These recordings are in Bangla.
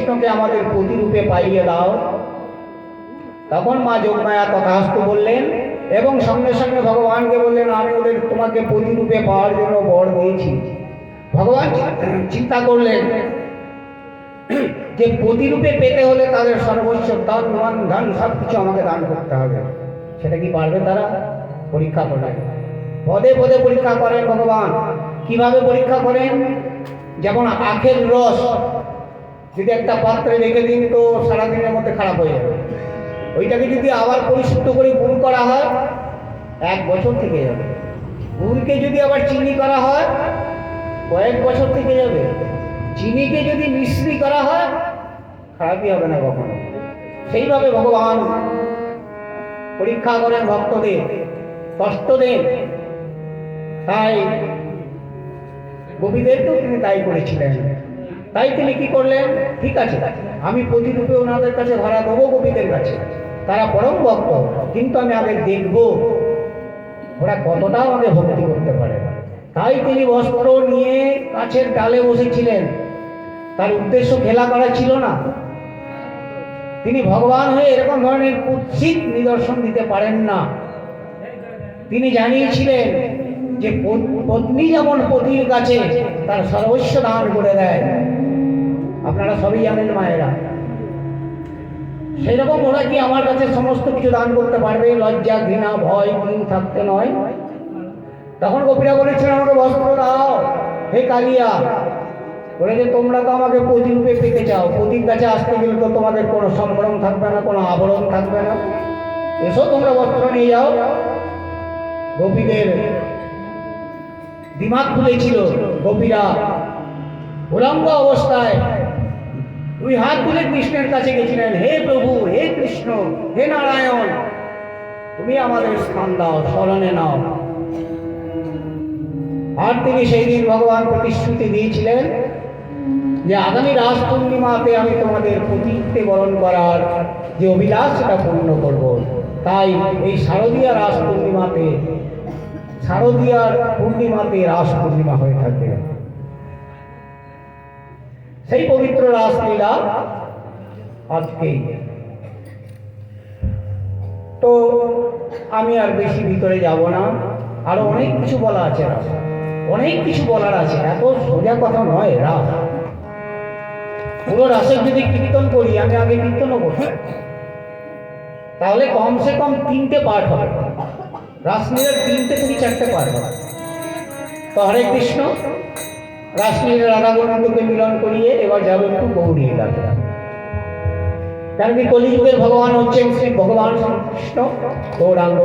কৃষ্ণকে আমাদের প্রতিরূপে পাইয়ে দাও। তখন মা যোগমায়া তথাস্তু বললেন, এবং সঙ্গে সঙ্গে ভগবানকে বললেন, আমি ওদের তোমাকে প্রতিরূপে পাওয়ার জন্য বর দিয়েছি ভগবান চিন্তা করলেন যে প্রতিরূপে পেতে হলে তাদের সর্বস্ব দান মান, ধান সব কিছু আমাকে দান করতে হবে। সেটা কি পারবে তারা? পরীক্ষা করলেন পদে পদে পরীক্ষা করেন ভগবান। কীভাবে পরীক্ষা করেন? যেমন আখের রস যদি একটা পাত্রে রেখে দিন তো সারাদিনের মধ্যে খারাপ হয়ে যাবে। ওইটাকে যদি আবার পরিশুদ্ধ করে গুড় করা হয়, এক বছর থেকে যাবে। গুড়কে যদি আবার চিনি করা হয়, কয়েক বছর থেকে যাবে। চিনিকে যদি মিশ্রি করা হয়, খারাপই হবে না কখনো। সেইভাবে ভগবান পরীক্ষা করেন ভক্তদের কষ্ট দেন তাই গোপীদেরকেও তিনি তাই করেছিলেন। তাই তিনি কি করলেন? ঠিক আছে, আমি প্রতিরূপে ওনাদের কাছে ভাড়া দেবো গোপীদের কাছে। তারা পরম ভক্ত, কিন্তু আমি আগে দেখব ওরা কতটা আমাকে ভক্তি করতে পারে। তাই তিনি বস্ত্র নিয়ে কাছের ডালে বসেছিলেন। তার উদ্দেশ্য খেলা করা ছিল না। তিনি ভগবান হয়ে এরকম ধরনের কুৎসিত নিদর্শন দিতে পারেন না। তিনি জানিয়েছিলেন যে পত্নী যেমন পতির কাছে তার সর্বস্ব দান করে দেয় আপনারা সবই জানেন মায়েরা। সেই রকম ওরা কি আমার কাছে সমস্ত কিছু দান করতে পারবে? লজ্জা, ঘৃণা, ভয় কি থাকতে নয়। তখন গোপীরা বলেছিলেন, আমাকে বস্ত্র দাও। হে কালিয়া, বলে যে তোমরা তো আমাকে প্রতিরূপে পেতে চাও। পতির কাছে আসতে গেলে তো তোমাদের কোনো সম্ভ্রম থাকবে না, কোনো আবরণ থাকবে না। এসো তোমরা বস্ত্র নিয়ে যাও। গোপীদের দিমাগ খুলেছিল গোপীরা উলঙ্গ অবস্থায় দুই হাত তুলে কৃষ্ণের কাছে গেছিলেন, হে প্রভু, হে কৃষ্ণ, হে নারায়ণ, তুমি আমাদের স্থান দাও, স্মরণে নাও। আর তিনি সেই দিন ভগবান প্রতিশ্রুতি দিয়েছিলেন যে আগামী রাস পূর্ণিমাতে আমি তোমাদের প্রতীকতে বরণ করার যে অভিলাষ সেটা পূর্ণ করব। তাই এই শারদীয়া রাস পূর্ণিমাতে শারদীয়ার পূর্ণিমাতে রাস পূর্ণিমা হয়ে থাকে। সেই পবিত্র রাসলীলা আজকেই তো আমি আর বেশি ভিতরে যাব না। আরও অনেক কিছু বলা আছে অনেক কিছু বলার আছে। এত সোজা কথা নয় রাস। পুরো রাসের যদি কীর্তন করি, আমি আগে কীর্তনও করব। তাহলে কমসে কম তিনটে পার্ট হবে। রাসলীলার তিনটে থেকে চারটে পার্ট হবে। তো হরে কৃষ্ণ। রাসলীলা রাধা গোবিন্দকে মিলন করিয়ে এবার যাবে একটু গৌরী এলাকা কারণ কি কলিযুগের ভগবান হচ্ছেন শ্রী ভগবান কৃষ্ণ, গৌরাঙ্গ।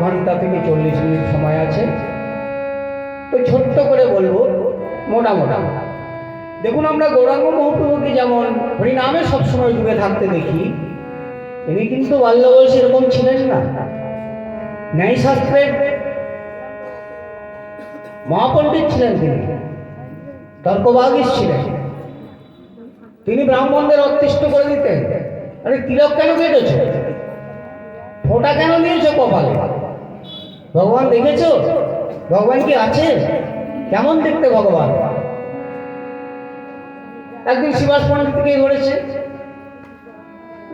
ঘণ্টা থেকে চল্লিশ মিনিট সময় আছে। তো ছোট্ট করে বলব, মোটা মোটা। দেখুন আমরা গৌরাঙ্গ মহাপ্রভুকে যেমন হরিনামে সবসময় ডুবে থাকতে দেখি তিনি কিন্তু বাল্য এরকম ছিলেন না। ন্যায় শাস্ত্রের মহাপণ্ডিত ছিলেন তিনি তর্কবাগিস ছিলেন। তিনি ব্রাহ্মণদের অতিষ্ঠ করে দিতেন। আরে তিলক কেন কেটেছ? ফোঁটা কেন নিয়েছো কপালে? ভগবান দেখেছ? ভগবান কি আছে? কেমন দেখতে ভগবান? একদিন শিবাস পণ্ডিতকে ধরেছে।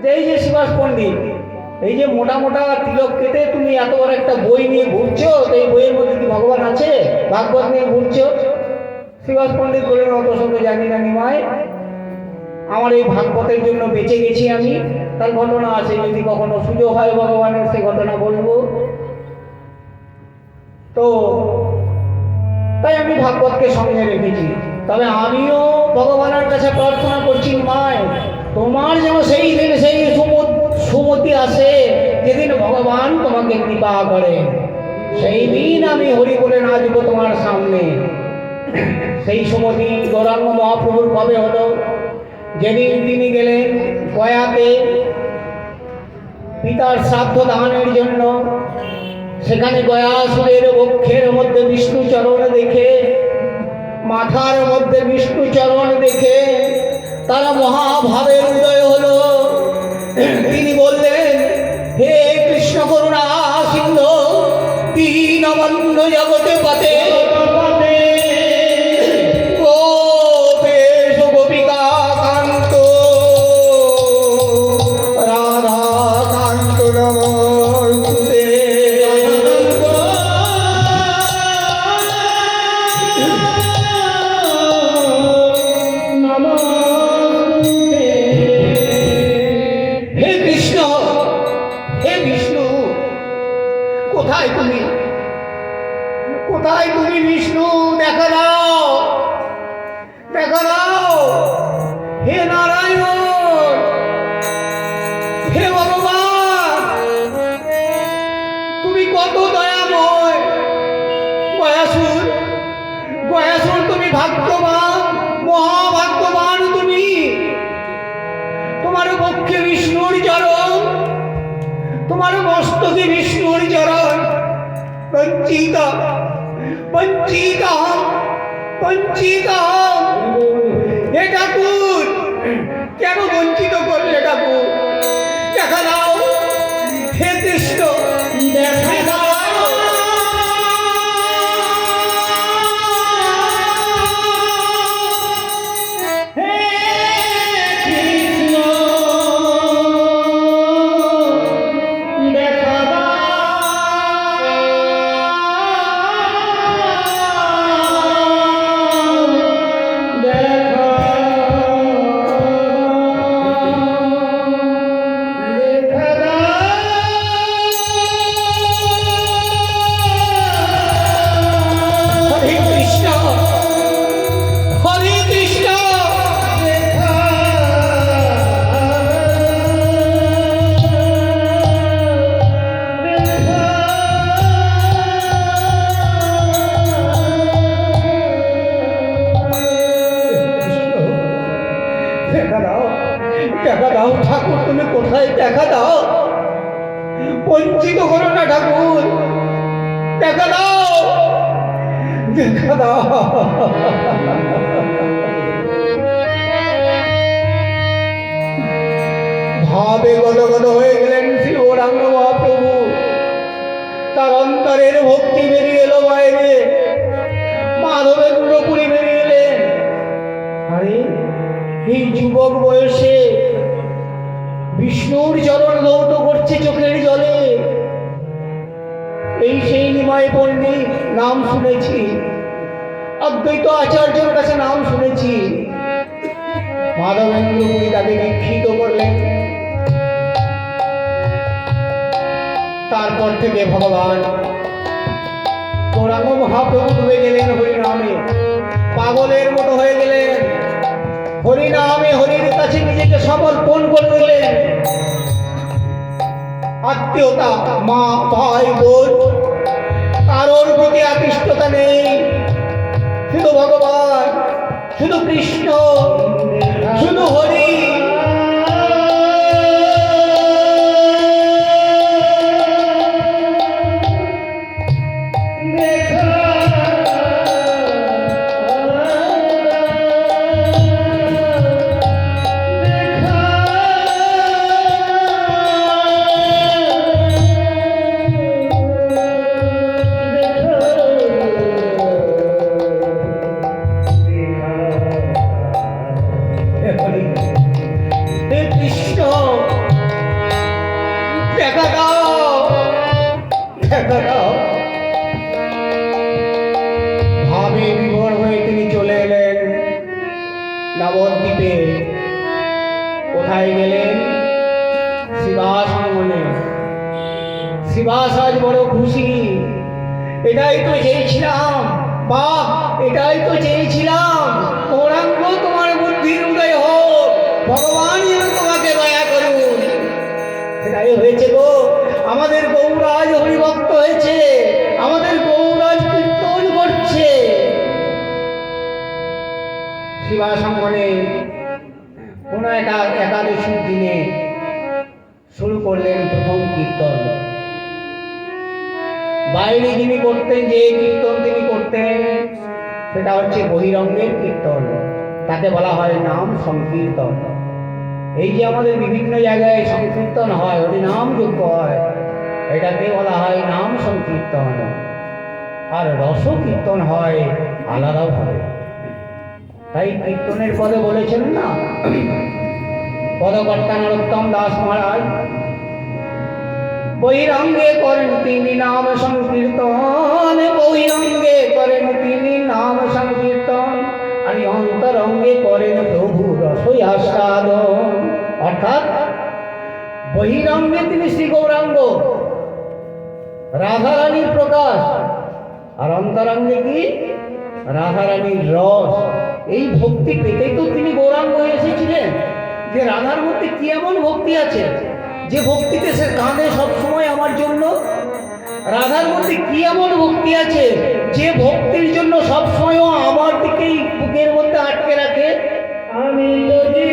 যে এই যে শিবাস পণ্ডিত, এই যে মোটা মোটা তিলক কেটে তুমি এত বড় একটা বই নিয়ে ঘুরছো এই বইয়ের মধ্যে কি ভগবান আছে? ভাগবত নিয়ে ঘুরছো? শিবাস পণ্ডিত বললেন, অত শত জানি না নিমায় আমার এই ভাগবতের জন্য বেঁচে গেছি আমি। তার ঘটনা আছে, যদি কখনো সুযোগ হয় ভগবানের, সে ঘটনা বলব। তো, তাই আমি ভাগবতকে সঙ্গে রেখেছি। তবে আমিও ভগবানের কাছে প্রার্থনা করছি, মায়, তোমার যেন সেই দিন সেই সুমত- আসে, যেদিন ভগবান তোমাকে কৃপা করে। সেই দিন আমি হরি বলে নাচবো তোমার সামনে। সেই সুমতি গৌরাঙ্গ মহাপ্রভুর কবে হলো? যেদিন তিনি গেলেন গয়াতে পিতার শ্রাদ্ধ দানের জন্য। সেখানে গয়াসুরের বক্ষের মধ্যে বিষ্ণু চরণ দেখে, মাথার মধ্যে বিষ্ণু চরণ দেখে, তারা মহাভাবের উদয় হলো। তিনি বললেন, হে কৃষ্ণ করুণা সিন্ধু, দীনবন্ধ জগতে পাতে কোথায় তুমি? কোথায় তুমি বিষ্ণু? দেখা দাও। দেখা দাও। হে নারায়ণ। হে ভগবান। তুমি কত দয়াময়। গয়াসুর গয়াসুর, তুমি ভাগ্যবান, মহাভাগ্যবান তুমি। তোমার পক্ষে বিষ্ণুর চরণ, তোমার মস্তকে বিষ্ণুর চরণ। বঞ্চিত বঞ্চিত বঞ্চিত হে ঠাকুর কেন বঞ্চিত দেখা দাও। দেখা দাও, ঠাকুর, তুমি কোথায়? দেখা দাও। বঞ্চিত করো না ঠাকুর। দেখা দাও। দেখা দাও। ভাবে গদগদ হয়ে গেলেন শ্রী মহাপ্রভু। তার অন্তরের ভক্তি বেরিয়ে এলো বাইরে। মাধবেন্দ্রপুরী বেরিয়ে এলেন। আরে এই যুবক বয়সে বিষ্ণুর চরণ ধৌত করছে চোখের জলে। এই সেই নিমাই পণ্ডিত নাম শুনেছি। অদ্বৈত আচার্যের কাছে নাম শুনেছি। মাধবেন্দ্র তাকে দীক্ষিত করলেন। তারপর থেকে ভগবান গৌরাঙ্গ মহাপ্রভু ডুবে গেলেন হরিনামে। পাগলের মতো হয়ে গেলেন। হরিনামে হরির কাছে নিজেকে সমর্পণ করে দিলেন। আত্মীয়তা, মা, ভাই, বোন, কারোর প্রতি আকৃষ্টতা নেই। শুধু ভগবান, শুধু কৃষ্ণ, শুধু হরি। করলেন প্রথম কীর্তন। বাইরে যিনি করতেন, যে কীর্তন তিনি করতেন, সেটা হচ্ছে বহিরঙ্গের কীর্তন। তাকে বলা হয় নাম সংকীর্তন। এই যে আমাদের বিভিন্ন জায়গায় সংকীর্তন হয় হরিনাম যোগ্য হয়, এটাকে বলা হয় নাম সংকীর্তন। আর রস কীর্তন হয় আলাদাভাবে। তাই কীর্তনের পদে বলেছেন না? পদকর্তা নরোত্তম দাস মহারাজ বহিরঙ্গে করেন তিনি নাম সংকীর্তন। বহিরঙ্গে করেন তিনি নাম সংকীর্তন। আর অন্তরঙ্গে করেন প্রভু রসই আস্বাদন অর্থাৎ বহিরঙ্গে তিনি শ্রী গৌরাঙ্গ, রাধারানীর প্রকাশ, আর অন্তরঙ্গে কি? রাধারানীর রস। এই ভক্তি পেতেই তো তিনি গৌরাঙ্গ এসেছিলেন। যে রাধার মধ্যে কি এমন ভক্তি আছে? যে ভক্তিতে সে কাঁদে সবসময় আমার জন্য। রাধার মধ্যে কি এমন ভক্তি আছে যে ভক্তির জন্য সবসময় আমার দিকেই বুকের মধ্যে আটকে রাখে? আমি যদি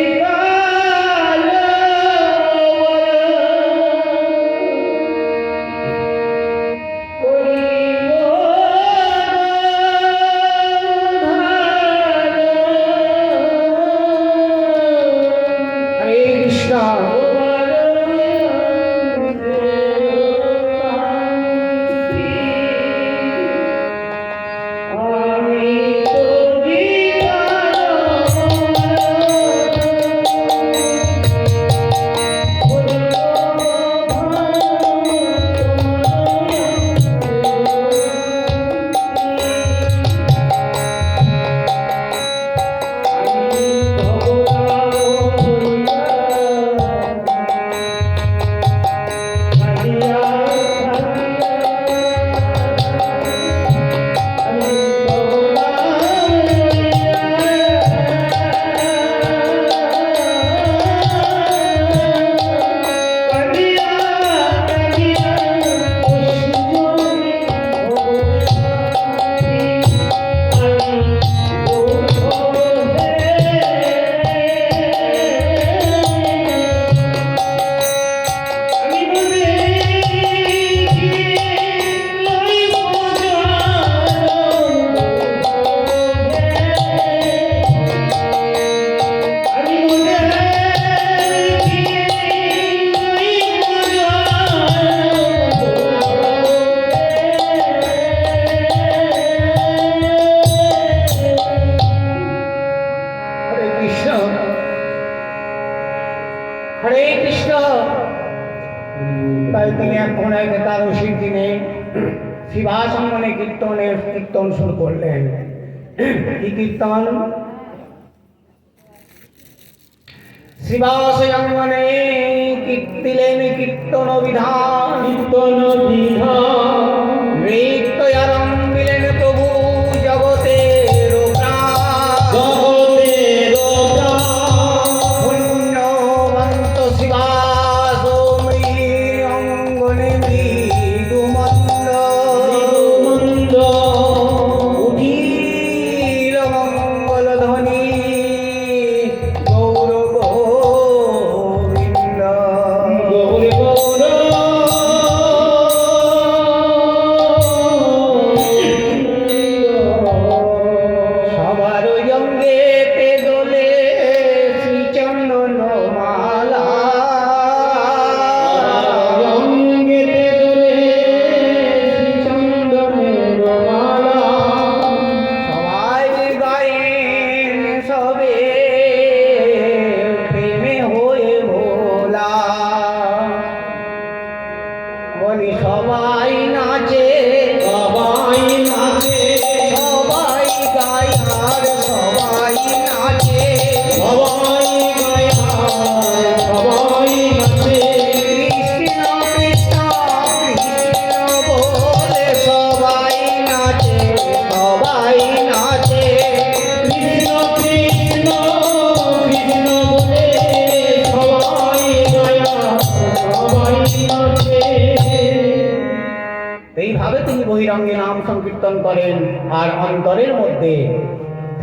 শ্রীবাসঙ্গনে কীর্তিলেন কীর্তন বিধান কীর্তন বিধান সবে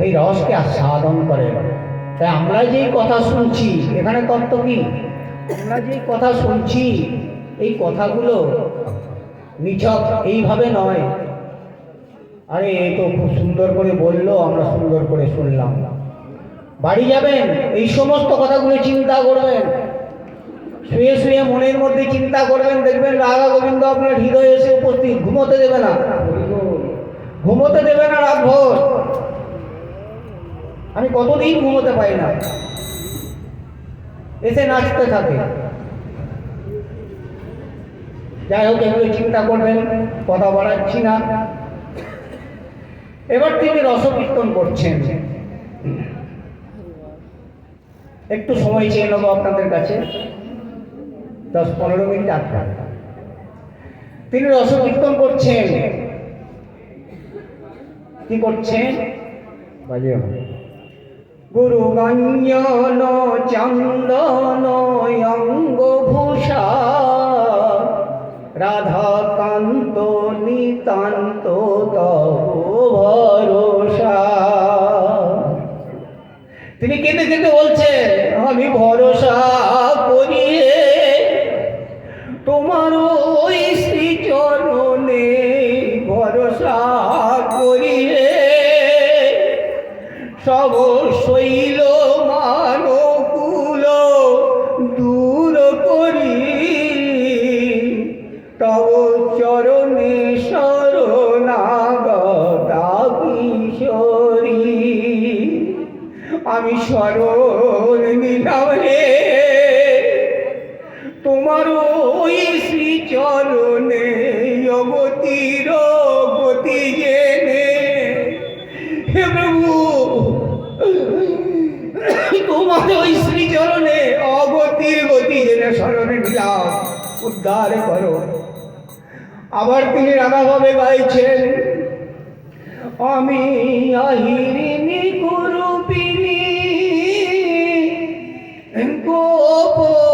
সেই রসকে আস্বাদন করেন তাই আমরা যেই কথা শুনছি, এখানে তত্ত্ব কি? আমরা যেই কথা শুনছি, এই কথাগুলো নিছক এইভাবে নয়। আরে, এ তো খুব সুন্দর করে বলল, আমরা সুন্দর করে শুনলাম। বাড়ি যাবেন, এই সমস্ত কথাগুলো চিন্তা করবেন। শুয়ে শুয়ে মনের মধ্যে চিন্তা করবেন, দেখবেন রাধা গোবিন্দ আপনার হৃদয়ে এসে উপস্থিত। ঘুমোতে দেবে না। ঘুমোতে দেবে না রাত ভোর আমি কতদিন ঘুমোতে পারি না। এসে নাচতে থাকে। যাই হোক এগুলো চিন্তা করবেন, কথা বাড়াচ্ছি না। এবার তিনি রসকীর্তন করছেন। একটু সময় চেয়ে নেব আপনাদের কাছে। দশ পনেরো মিনিট আটকা তিনি রসকীর্তন করছেন। কি করছেন? বাজিয়ে গুরু গঞ্জন চন্দন অঙ্গভূষা। রাধা কান্ত নিতান্ত তিনি কেঁদে কেঁদে বলছে আমি ভরসা। রে। তোমার ওই শ্রী চরণে অগতির গতি জেনে হে প্রভু, তোমার ওই শ্রী চরণে অগতির গতি জেনে স্মরণে নিলাম, উদ্ধার করো। আবার তিনি রাধাভাবে গাইছেন, আমি আহিরিনি Ang po, opo.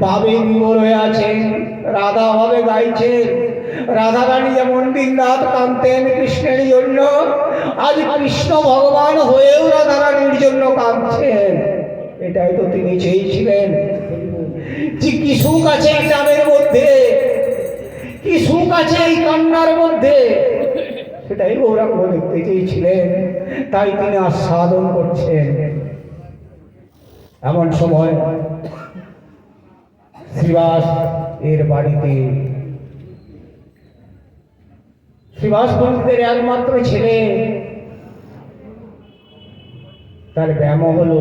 ভাবে বিমর হয়ে আছেন রাধা ভাবে গাইছেন রাধা রানী যেমন দিন কাঁদতেন কৃষ্ণের জন্য, আজ কৃষ্ণ ভগবান হয়েও রাধা রানীর জন্য কাঁদছেন। এটাই তো তিনি চেয়েছিলেন। যে কি সুখ আছে এই নামের মধ্যে? কি সুখ আছে এই কান্নার মধ্যে? সেটাই গৌরাঙ্গ দেখতে চেয়েছিলেন। তাই তিনি আস্বাদন করছেন। এমন সময় শ্রীবাস এর বাড়িতে। শ্রীবাস পণ্ডিতের একমাত্র ছেলে। তার ব্যায়াম হলো,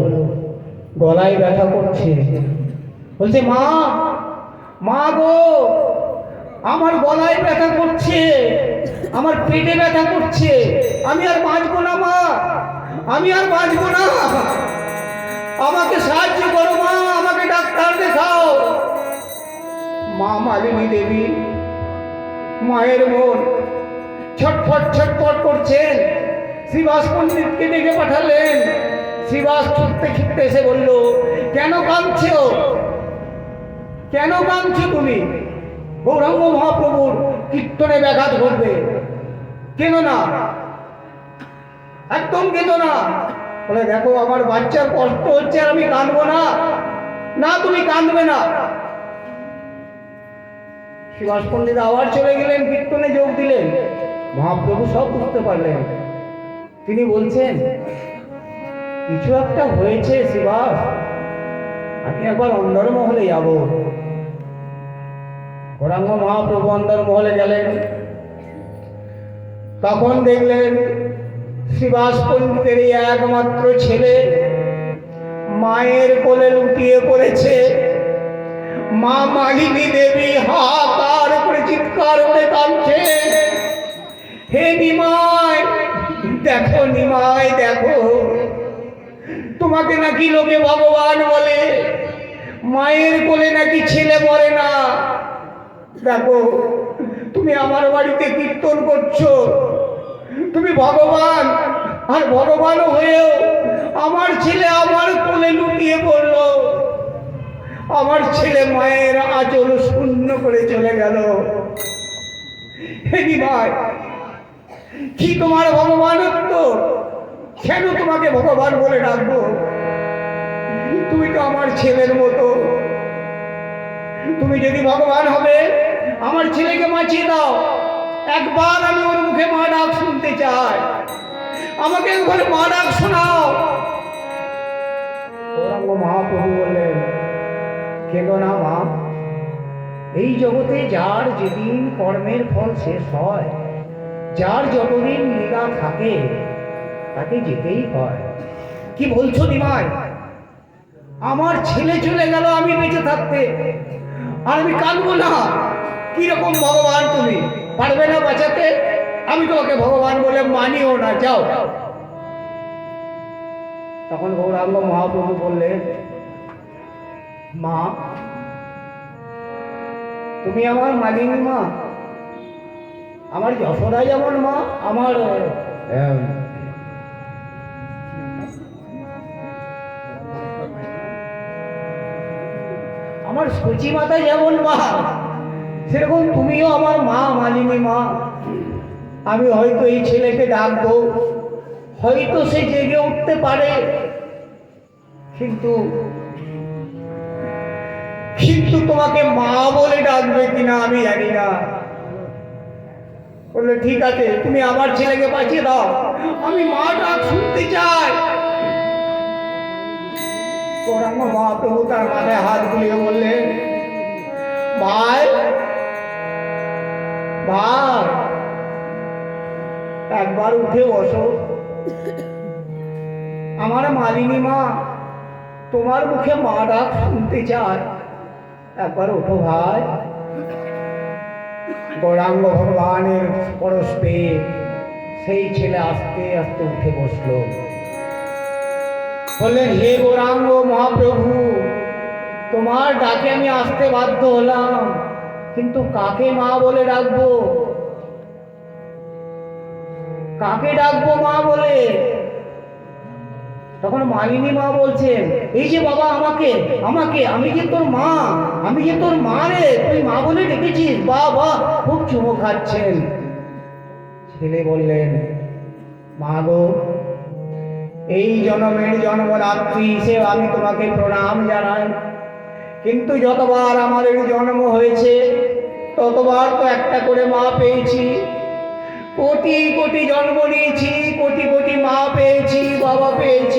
গলায় ব্যথা করছে। বলছে, মা মা গো, আমার গলায় ব্যথা করছে, আমার পেটে ব্যথা করছে, আমি আর বাঁচবো না, মা, আমি আর বাঁচবো না। আমাকে সাহায্য করো, মা, আমাকে ডাক্তার দেখাও। মা মালিনী দেবী, মায়ের মন ছটফট ছটফট করছেন। শ্রীবাস পণ্ডিতকে ডেকে পাঠালেন। শ্রীবাস ছুটতে ছুটতে এসে বলল, কেন কাঁদছো? কেন কাঁদছো তুমি? গৌরাঙ্গ মহাপ্রভুর কীর্তনে ব্যাঘাত ঘটবে। কেন না? একদম কেন না? বলে, দেখো, আমার বাচ্চার কষ্ট হচ্ছে আর আমি কাঁদবো না। না, তুমি কাঁদবে না। শিবাস পণ্ডিত আবার চলে গেলেন, কীর্তনে যোগ দিলেন। মহাপ্রভু সব বুঝতে পারলেন। তিনি বলছেন, কিছু একটা হয়েছে শিবাস, আমি একবার অন্দর মহলে যাব। গৌরাঙ্গ মহাপ্রভু অন্দর মহলে গেলেন। তখন দেখলেন শিবাস পণ্ডিতের একমাত্র ছেলে মায়ের কোলে লুটিয়ে পড়েছে। মা মালিনী দেবী হাহাকার করে চিৎকার করে কাঁদছে। হে নিমাই, দেখো নিমাই, দেখো। তোমাকে নাকি লোকে ভগবান বলে। মায়ের কোলে নাকি ছেলে পড়ে না। দেখো, তুমি আমার বাড়িতে কীর্তন করছ। তুমি ভগবান, আর ভগবান হয়েও আমার ছেলে আমার কোলে লুটিয়ে পড়ল। আমার ছেলে মায়ের আচল শূন্য করে চলে গেল। ভাই কি তোমার ভগবানত্ব? কেন তোমাকে ভগবান বলে ডাকবো? তুমি তো আমার ছেলের মতো। তুমি যদি ভগবান হবে, আমার ছেলেকে বাঁচিয়ে দাও। একবার আমি ওর মুখে মা ডাক শুনতে চাই। আমাকে ওখানে মা ডাক শোনাও। মহাপ্রভু বললেন কেঁদো না মা এই জগতে যার যেদিন কর্মের ফল শেষ হয়, যার যতদিন লীলা থাকে, তাকে যেতেই হয়। কি বলছো দিমাই? আমার ছেলে চলে গেল, আমি বেঁচে থাকতে। আর আমি কাঁদবো না। কীরকম ভগবান তুমি? পারবে না বাঁচাতে? আমি তোমাকে ভগবান বলে মানিও না। যাও। তখন গৌরাঙ্গ মহাপ্রভু বললেন মা তুমি আমার মালিনী মা। আমার যশোদা যেমন মা আমার আহ, আমার সচি মাতা যেমন মা সেরকম তুমিও আমার মা মালিনী মা। আমি হয়তো এই ছেলেকে ডাকবো হয়তো সে জেগে উঠতে পারে কিন্তু কিন্তু তোমাকে মা বলে ডাকবে কিনা আমি জানি না। বলল, ঠিক আছে, তুমি আমার ছেলেকে বাঁচিয়ে দাও। আমি মা ডাক শুনতে চাই গৌরাঙ্গ মহাপ্রভু তার মাথায় হাত বুলিয়ে বললেন ভাই ভাই, একবার উঠে বসো। আমার মালিনী মা, তোমার মুখে মা ডাক শুনতে চায়। একবার ওঠো ভাই গৌরাঙ্গ ভগবানের পরশ পেয়ে সেই ছেলে আস্তে আস্তে উঠে বসল। বললেন, হে গৌরাঙ্গ মহাপ্রভু, তোমার ডাকে আমি আসতে বাধ্য হলাম, কিন্তু কাকে মা বলে ডাকবো? কাকে ডাকবো মা বলে? তখন মালিনী মা বলছেন এই যে বাবা আমাকে আমাকে, আমি যে তোর মা, আমি যে তোর মা রে, তুই মা বলে ডেকেছিস, বা বা, খুব চুমো খাচ্ছেন। ছেলে বললেন, মা গো, এই জন্মের জন্মরাত্রি হিসেবে আমি তোমাকে প্রণাম জানাই। কিন্তু যতবার আমাদের জন্ম হয়েছে, ততবার তো একটা করে মা পেয়েছি। কোটি কোটি জন্ম নিয়েছি, কোটি কোটি মা পেয়েছি, বাবা পেয়েছি।